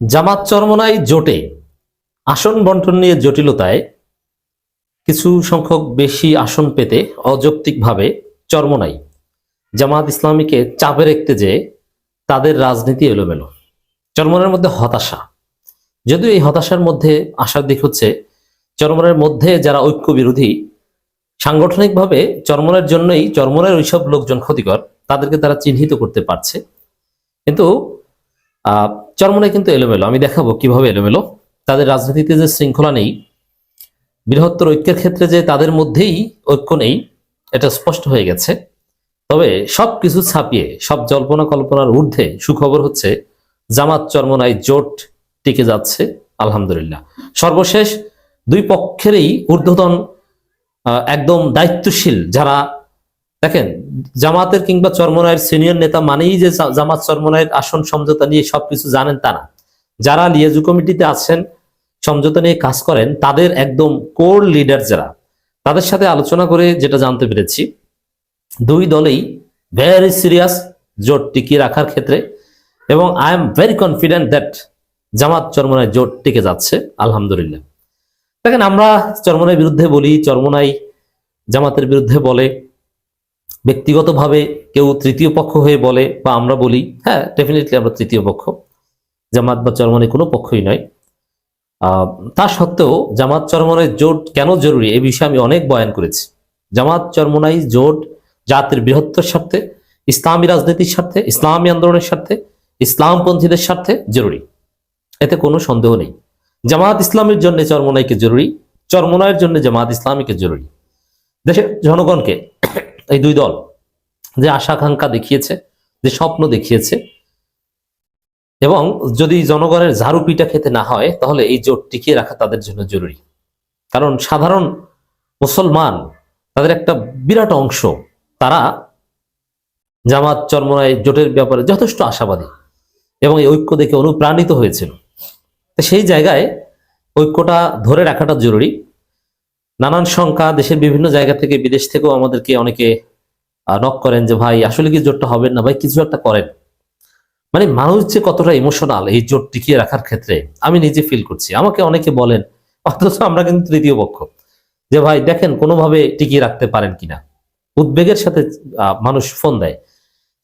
জামাত চরমনাই জোটে আসন বন্টন নিয়ে জটিলতায় কিছু সংখ্যক বেশি আসন পেতে অযৌক্তিকভাবে চরমনাই। জামাত ইসলামীকে চাপে রাখতে যে তাদের রাজনীতি এলোমেলো। চরমনের মধ্যে হতাশা। যদিও এই হতাশার মধ্যে আসার দিক হচ্ছে চরমনের মধ্যে যারা ঐক্য বিরোধী সাংগঠনিকভাবে চরমনের জন্যই চরমনের ওইসব লোকজন ক্ষতিকর, তাদেরকে তারা চিহ্নিত করতে পারছে। কিন্তু আহ কিন্তু এলোমেলো। আমি দেখাবো কীভাবে এলোমেলো। তাদের রাজনীতিতে যে শৃঙ্খলা নেই, বৃহত্তর ঐক্যের ক্ষেত্রে যে তাদের মধ্যেই ঐক্য নেই, এটা স্পষ্ট হয়ে গেছে। তবে সব কিছু ছাপিয়ে, সব জল্পনা কল্পনার ঊর্ধ্বে সুখবর হচ্ছে, জামাত চরমনায় জোট টিকে যাচ্ছে, আলহামদুলিল্লাহ। সর্বশেষ দুই পক্ষেরই ঊর্ধ্বতন একদম দায়িত্বশীল যারা দেখেন, জামাতের কিংবা চরমনায়ের সিনিয়র নেতা মানেই যে জামাত চরমনায়ের আসন সমঝোতা নিয়ে সবকিছু জানেন তা না। যারা লিয়াজু কমিটিতে আছেন, সমঝোতা নিয়ে কাজ করেন, তাদের একদম কোর লিডার যারা, তাদের সাথে আলোচনা করে যেটা জানতে পেরেছি, দুই দলেই ভেরি সিরিয়াস জোট টিকিয়ে রাখার ক্ষেত্রে এবং I am very confident that Jamaat Charmonai জোট টিকে যাচ্ছে, আলহামদুলিল্লাহ। দেখেন, আমরা চরমনার বিরুদ্ধে বলি, চরমনাই জামাতের বিরুদ্ধে বলে ব্যক্তিগতভাবে কেউ তৃতীয় পক্ষ হয়ে বলে বা আমরা বলি হ্যাঁ ডেফিনেটলি আমরা তৃতীয় পক্ষ। জামাত বা চরমনে কোনো পক্ষই নয়। তা সত্ত্বেও জামাত চরমনের জোট কেন জরুরি এই বিষয়ে আমি অনেক বয়ান করেছি। জামাত চরমনাই জোট জাতির বৃহত্তর স্বার্থে, ইসলামী রাজনীতির স্বার্থে, ইসলামী আন্দোলনের স্বার্থে, ইসলামপন্থীদের স্বার্থে জরুরি। এতে কোনো সন্দেহ নেই। জামাত ইসলামের জন্য চরমনাইকে জরুরি, চরমনাইয়ের জন্য জামাত ইসলামীকে জরুরি। দেশের জনগণকে এই দুই দল যে আশা আকাঙ্ক্ষা দেখিয়েছে, যে স্বপ্ন দেখিয়েছে, এবং যদি জনগণের ঝাড়ু পিটা খেতে না হয়, তাহলে এই জোট টিকিয়ে রাখা তাদের জন্য জরুরি। কারণ সাধারণ মুসলমান, তাদের একটা বিরাট অংশ, তারা জামাত চরমনায় জোটের ব্যাপারে যথেষ্ট আশাবাদী এবং এই ঐক্য দেখে অনুপ্রাণিত হয়েছিল। সেই জায়গায় ঐক্যটা ধরে রাখাটা জরুরি। নানান সংখ্যা দেশের বিভিন্ন জায়গা থেকে, বিদেশ থেকেও আমাদেরকে অনেকে নক করেন যে, ভাই, আসলে কি জোটটা হবে না? ভাই, কিছু একটা করেন। মানে মানুষ যে কতটা ইমোশনাল এই জোট টিকিয়ে রাখার ক্ষেত্রে, আমি নিজে ফিল করছি। আমাকে অনেকে বলেন, অথচ আমরা কিন্তু তৃতীয় পক্ষ, যে, ভাই, দেখেন কোনোভাবে টিকিয়ে রাখতে পারেন কিনা? উদ্বেগের সাথে মানুষ ফোন দেয়।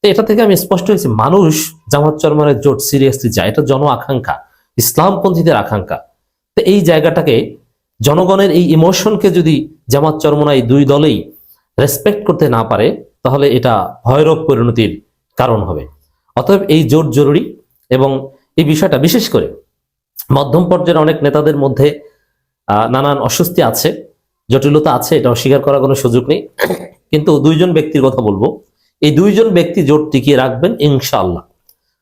তো এটা থেকে আমি স্পষ্ট হয়েছি, মানুষ জামাত চরমানের জোট সিরিয়াসলি যায়। এটা জন আকাঙ্ক্ষা, ইসলামপন্থীদের আকাঙ্ক্ষা। তো এই জায়গাটাকে জনগণের এই ইমোশনকে যদি জামাত চরমনা এই দুই দলেই রেসপেক্ট করতে না পারে, তাহলে এটা ভয়ানক পরিণতির কারণ হবে। অতএব এই জোট জরুরি এবং এই বিষয়টা বিশেষ করে মধ্যম পর্যায়ের অনেক নেতাদের মধ্যে নানান অস্বস্তি আছে, জটিলতা আছে, এটা অস্বীকার করার কোনো সুযোগ নেই। কিন্তু দুইজন ব্যক্তির কথা বলব। এই দুইজন ব্যক্তি জোট টিকিয়ে রাখবেন ইনশাআল্লাহ।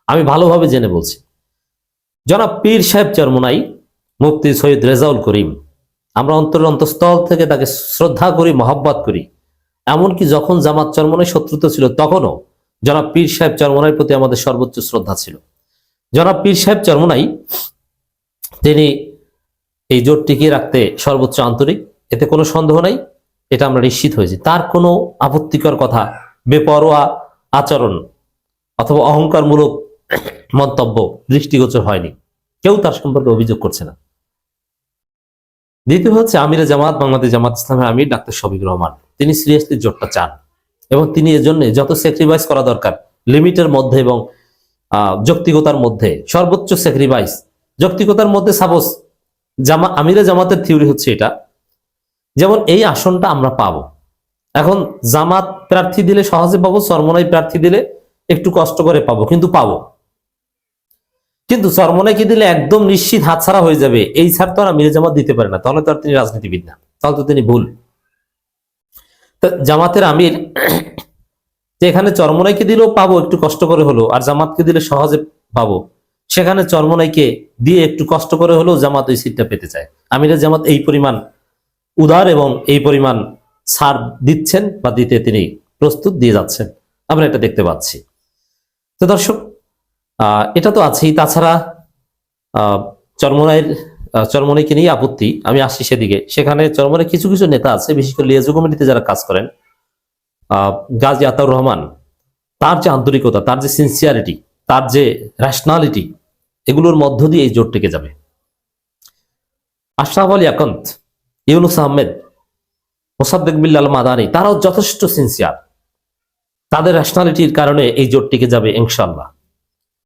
আমি ভালোভাবে জেনে বলছি। জনাব পীর সাহেব চরমনাই, মুফতি সৈয়দ রেজাউল করিম আমরা অন্তর অন্তঃস্থল থেকে তাকে শ্রদ্ধা করি, মহব্বত করি। এমনকি যখন জামাত চরমনাই শত্রুতা ছিল, তখনও জনাব পীর সাহেব চরমনাইয়ের প্রতি আমাদের সর্বোচ্চ শ্রদ্ধা ছিল। জনাব পীর সাহেব চরমনাই, তিনি এই জোট টিকিয়ে রাখতে সর্বোচ্চ আন্তরিক, এতে কোনো সন্দেহ নাই, এটা আমরা নিশ্চিত হয়েছি। তার কোনো আপত্তিকর কথা, বেপরোয়া আচরণ অথবা অহংকারমূলক মন্তব্য দৃষ্টিগোচর হয়নি। কেউ তার সম্পর্কে অভিযোগ করছে না। দ্বিতীয় হচ্ছে আমিরে জামাত, বাংলাদেশ জামাত ইসলামের আমির ডাক্তার শফিক রহমান। তিনি সিরিয়াসলি জোটটা চান এবং তিনি এজন্য যত স্যাক্রিফাইস করা দরকার, লিমিটের মধ্যে এবং যৌক্তিকতার মধ্যে, সর্বোচ্চ স্যাক্রিফাইস যৌক্তিকতার মধ্যে সাপোজ জামা, আমিরে জামাতের থিওরি হচ্ছে এটা, যেমন এই আসনটা আমরা পাবো। এখন জামাত প্রার্থী দিলে সহজে পাবো, সরমনাই প্রার্থী দিলে একটু কষ্ট করে পাবো, কিন্তু পাবো। কিন্তু সরমনাইকে দিলে একদম নিশ্চিত হাতছাড়া হয়ে যাবে। এই ছাড় তো আর আমিরে জামাত দিতে পারে না। তাহলে তো আর তিনি রাজনীতিবিদ না। তাহলে তো তিনি ভুল। জামাতের আমির যে এখানে চরমনাইকে দিলেও পাবো, একটু কষ্ট করে হলো আর জামাতকে দিলে সহজে পাবো। সেখানে চরমনাইকে দিয়ে একটু কষ্ট করে হলেও জামাত ওই সিটটা পেতে চায়। আমিরের জামাত এই পরিমাণ উদার এবং এই পরিমাণ ছাড় দিচ্ছেন বা দিতে তিনি প্রস্তুত দিয়ে যাচ্ছেন। আমরা এটা দেখতে পাচ্ছি। তো দর্শক এটা তো আছেই। তাছাড়া চরমনাইয়ের চরমনাইকে নিয়ে আপত্তি। আমি আসছি সেদিকে। সেখানে চরমনাই কিছু কিছু নেতা আছে, বিশেষ করে লিয়াজু কমিটিতে যারা কাজ করেন। গাজী আতাউর রহমান, তার যে আন্তরিকতা, তার যে সিনসিয়ারিটি তার যে র্যাশনালিটি এগুলোর মধ্য দিয়ে এই জোট টিকে যাবে। আশরাফ আলী আকন্ত ইউনুস আহমেদ, মোসাদ্দেক বিল্লাল মাদানি, তারাও যথেষ্ট সিনসিয়ার তাদের ন্যাশনালিটির কারণে এই জোট টিকে যাবে ইনশাল্লাহ